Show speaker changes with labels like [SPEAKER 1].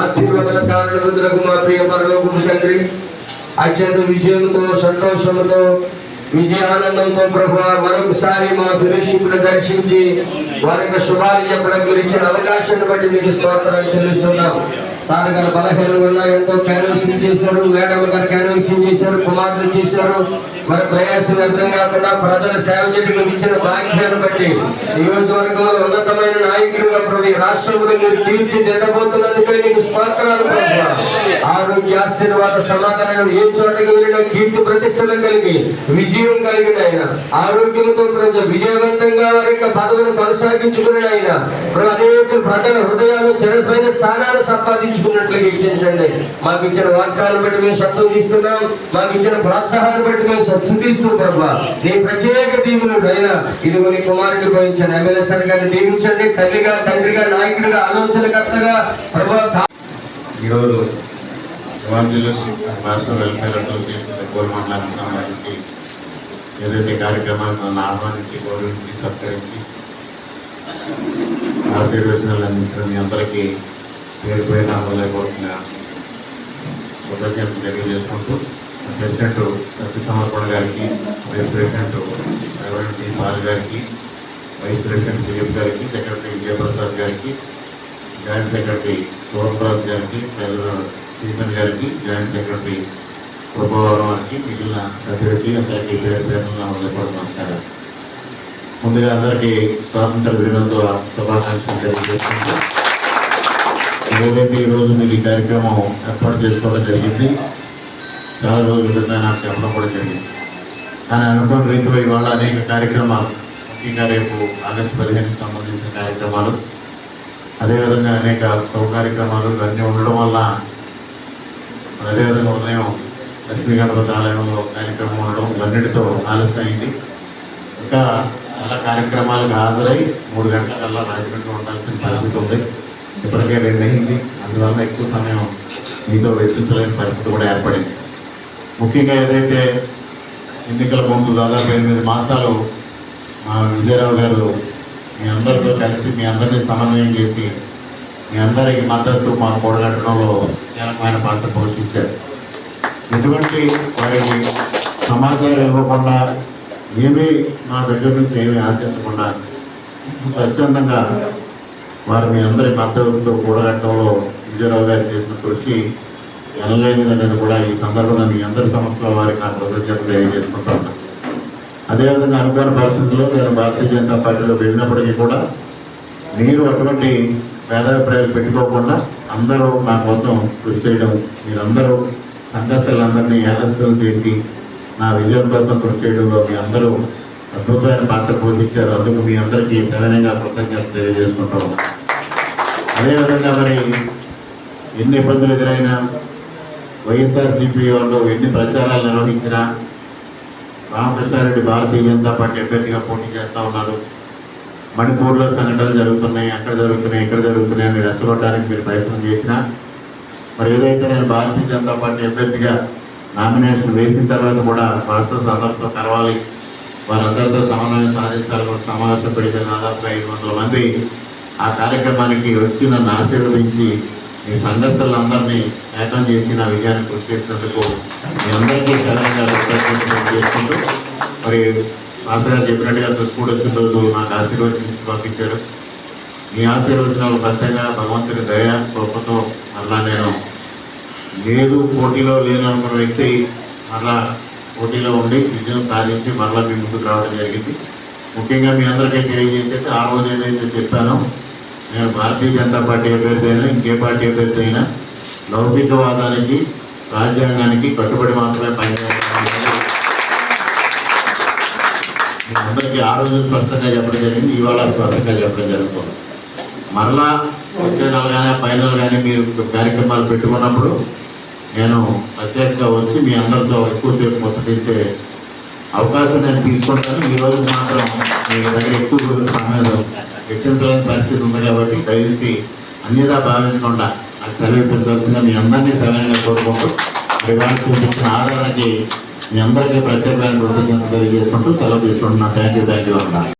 [SPEAKER 1] ఆశీర్వాదల కారణముద్రకు మా ప్రియ పరలోకము తండ్రి అత్యంత విజయంతో సంతోషంతో విజయానందంతో ప్రభు మరొకసారి మా ప్రేక్షకులు దర్శించి వారి యొక్క శుభాలు చెప్పడం గురించిన అవకాశాన్ని బట్టి మీకు స్తోత్రాలు చెల్లిస్తున్నాం. సార్ గారు బలహీనంగా ఉన్నా ఎంతో క్యాన్వసింగ్ చేశారు మేడం గారు క్యాన్వసింగ్ చేశారు కుమారులు చేశారు. మరి ప్రయాసం అర్థం కాకుండా ప్రజల సేవ చేయడానికి ఇచ్చిన భాగ్యాన్ని బట్టి నియోజకవర్గంలో ఉన్నతమైన నాయకులుగా ప్రభు రాష్ట్రంలో మీరు తీర్చిదిద్దబోతున్నందుకే నీకు స్తోత్రాలు ప్రభు ఆరోగ్య ఆశీర్వాద సమాధానం ఏ చోటకి వెళ్ళినా కీర్తి ప్రతిష్టలు కలిగి విజయం కలిగిన ఆయన. ఆరోగ్యంతో ప్రజ విజయవంతంగా వారి యొక్క పదవిని కొనసాగించుకుని ఆయన. అనేక ప్రజల హృదయాలు చిరమైన స్థానాలు సంపాదించుకున్నట్లుగా ఇచ్చించండి. మాకు ఇచ్చిన వాగ్దాలను బట్టి మేము సంతోషిస్తున్నాం మాకు ఇచ్చిన ప్రోత్సాహాన్ని బట్టి మేము శుద్ధిస్తూ ప్రభు నీ ప్రత్యేక దీవులు ఆయన ఇదిగో నీ కుమారుడు పోయించండి ఎమ్మెల్యే సార్ గారిని దీవించండి. తల్లిగా తండ్రిగా నాయకుడిగా ఆలోచనకర్తగా ప్రభావ
[SPEAKER 2] ఈరోజు ఎవాంజలిస్ట్ రాష్ట్ర వెల్ఫేర్ అసోసియేషన్ కోల్ మండలానికి సంబంధించి ఏదైతే కార్యక్రమాన్ని నన్ను ఆహ్వానించి గౌరవించి సత్కరించి ఆశీర్వచనాలు అందించిన మీ అందరికీ పేరు పేరు అందలేకపోతున్న కృతజ్ఞతలు తెలియజేసుకుంటూ ప్రెసిడెంట్ సత్య సమర్పణ గారికి vice president reverend T Paul గారికి వైస్ ప్రెసిడెంట్ దిలీప్ గారికి సెక్రటరీ విజయప్రసాద్ గారికి జాయింట్ సెక్రటరీ సోమరాజ్ గారికి ప్రెసిడెంట్ స్టీఫెన్ గారికి జాయింట్ సెక్రటరీ కృపవరం గారికి మిగిలిన సభ్యులకి అందరికీ పేరు పేరున నమస్కారం ముందుగా అందరికీ స్వాతంత్ర దినోత్సవ శుభాకాంక్షలు తెలియజేసుకుంటూ ఏదైతే ఈరోజు మీరు ఈ కార్యక్రమం ఏర్పాటు చేసుకోవడం జరిగింది చాలా రోజుల క్రితం నాకు చెప్పడం కూడా జరిగింది. కానీ అనుకున్న రీతిలో ఇవాళ అనేక కార్యక్రమాలు ముఖ్యంగా రేపు ఆగస్టు పదిహేనుకి సంబంధించిన కార్యక్రమాలు అదేవిధంగా అనేక శుభ కార్యక్రమాలు ఇవన్నీ ఉండడం వల్ల అదేవిధంగా ఉదయం లక్ష్మీ గణపతి ఆలయంలో కార్యక్రమం ఉండడం ఇవన్నిటితో ఆలస్యమైంది. ఇంకా చాలా కార్యక్రమాలకు హాజరై మూడు గంటలకల్లా రాజమండ్రి ఉండాల్సిన పరిస్థితి ఉంది. ఇప్పటికే రెండు అయింది. అందువల్ల ఎక్కువ సమయం మీతో వెచ్చించలేని పరిస్థితి కూడా ఏర్పడింది. ముఖ్యంగా ఏదైతే ఎన్నికల ముందు దాదాపు ఎనిమిది మాసాలు మా విజయరావు గారు మీ అందరితో కలిసి మీ అందరినీ సమన్వయం చేసి మీ అందరికి మద్దతు మా కూడగట్టడంలో కీలకమైన పాత్ర పోషించారు. ఎటువంటి వారికి సమాచారం ఇవ్వకుండా ఏమీ మా దగ్గర నుంచి ఏమీ ఆశించకుండా స్వచ్ఛందంగా వారు మీ అందరి మద్దతుతో కూడగట్టడంలో విజయరావు గారు చేసిన కృషి ఎనలేనిదనేది కూడా ఈ సందర్భంగా మీ అందరి సమస్యల వారికి నా కృతజ్ఞత తెలియజేసుకుంటాను అదేవిధంగా అనుకోని పరిస్థితుల్లో నేను భారతీయ జనతా పార్టీలో వెళ్ళినప్పటికీ కూడా మీరు అటువంటి భేదాభిప్రాయాలు పెట్టుకోకుండా అందరూ నా కోసం కృషి చేయడం మీరందరూ సంఘస్థలందరినీ ఏకస్థలు చేసి నా విజయం కోసం కృషి చేయడంలో మీ అందరూ అద్భుతమైన పాత్ర పోషించారు. అందుకు మీ అందరికీ సవినయంగా కృతజ్ఞత తెలియజేసుకుంటాం. అదేవిధంగా మరి ఎన్ని ఇబ్బందులు ఎదురైనా వైఎస్ఆర్సీపీ వాళ్ళు ఎన్ని ప్రచారాలు నిర్వహించినా రామకృష్ణారెడ్డి భారతీయ జనతా పార్టీ అభ్యర్థిగా పోటీ చేస్తూ ఉన్నారు. మణిపూర్లో సంఘటనలు జరుగుతున్నాయి అక్కడ జరుగుతున్నాయి ఇక్కడ జరుగుతున్నాయి అని రెచ్చగొట్టడానికి మీరు ప్రయత్నం చేసినా మరి ఏదైతే నేను భారతీయ జనతా పార్టీ అభ్యర్థిగా నామినేషన్ వేసిన తర్వాత కూడా రాష్ట్ర అందరితో కలవాలి వారందరితో సమన్వయం సాధించాలని ఒక సమావేశం పెడితే దాదాపు ఐదు వందల మంది ఆ కార్యక్రమానికి వచ్చి నన్ను ఆశీర్వదించి మీ సంఘస్థులందరినీ ఏటం చేసి నా విజయాన్ని కృషి చేసినందుకు మీ అందరికీ సరైన చేసుకుంటూ మరి మాస్టర్ గారు చెప్పినట్టుగా దుష్కూడు వచ్చిన రోజు నాకు ఆశీర్వదించి పంపించారు. మీ ఆశీర్వచనాలు ఖచ్చితంగా భగవంతుని దయ కృపతో మరలా నేను లేదు పోటీలో లేను అనుకున్న వ్యక్తి మరలా పోటీలో ఉండి విజయం సాధించి మరలా మీ ముందుకు రావడం జరిగింది. ముఖ్యంగా మీ అందరికీ తెలియజేసేది ఆ రోజు ఏదైతే చెప్పానో నేను భారతీయ జనతా పార్టీ అభ్యర్థి అయినా ఇంకే పార్టీ అభ్యర్థి అయినా లౌకికవాదానికి రాజ్యాంగానికి కట్టుబడి మాత్రమే పనిచేస్తాను మీ అందరికీ ఆ రోజు స్పష్టంగా చెప్పడం జరిగింది ఇవాళ స్పష్టంగా చెప్పడం జరుగుతుంది. మరలా వచ్చే నెల కానీ ఫైనల్ కానీ మీరు కార్యక్రమాలు పెట్టుకున్నప్పుడు నేను ప్రత్యేకంగా వచ్చి మీ అందరితో ఎక్కువసేపు ముచ్చటించే అవకాశం నేను తీసుకుంటాను. ఈరోజు మాత్రం మీ దగ్గర ఎక్కువ సమయం వెచ్చించలేని పరిస్థితి ఉంది కాబట్టి దయచేసి అన్యదా భావించకుండా ఆ సర్వే పెద్దగా మీ అందరినీ సరైన కోరుకుంటూ ఇవాళ చూపించిన ఆదరణకి మీ అందరికీ ప్రత్యేకమైన కృతజ్ఞత తెలియజేసుకుంటూ సెలవు తీసుకుంటున్నాను థ్యాంక్ యూ థ్యాంక్ యూ అన్నారు